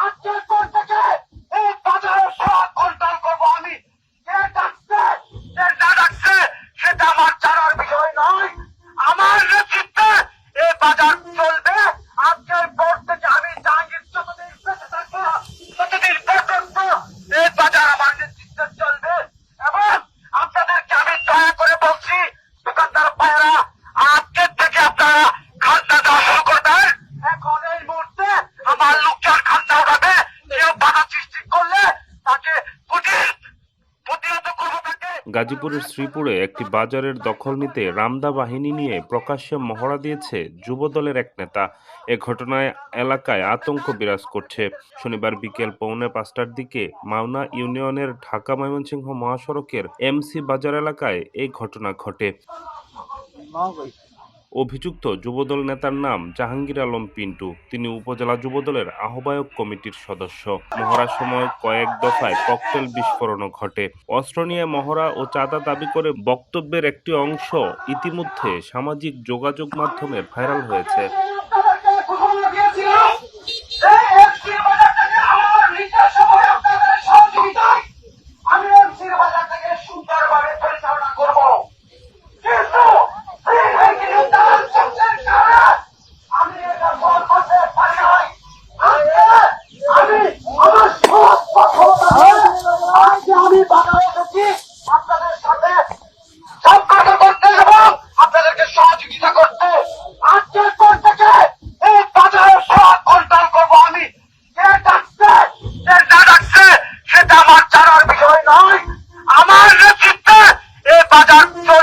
আজকের পর গাজীপুরের শ্রীপুরে একটি বাজারের দখল নিতে রামদা বাহিনী নিয়ে প্রকাশ্যে মহড়া দিয়েছে যুবদলের এক নেতা। এ ঘটনায় এলাকায় আতঙ্ক বিরাজ করছে। শনিবার বিকেল পৌনে পাঁচটার দিকে মাওনা ইউনিয়নের ঢাকা ময়মনসিংহ মহাসড়কের এমসি বাজার এলাকায় এই ঘটনা ঘটে। অভিযুক্ত যুবদল নেতার নাম জাহাঙ্গীর আলম পিন্টু। তিনি উপজেলা যুবদলের আহ্বায়ক কমিটির সদস্য। মহড়ার সময় কয়েক দফায় ককটেল বিস্ফোরণও ঘটে। অস্ত্র নিয়ে মহড়া ও চাঁদা দাবি করে বক্তব্যের একটি অংশ ইতিমধ্যে সামাজিক যোগাযোগ মাধ্যমে ভাইরাল হয়েছে। that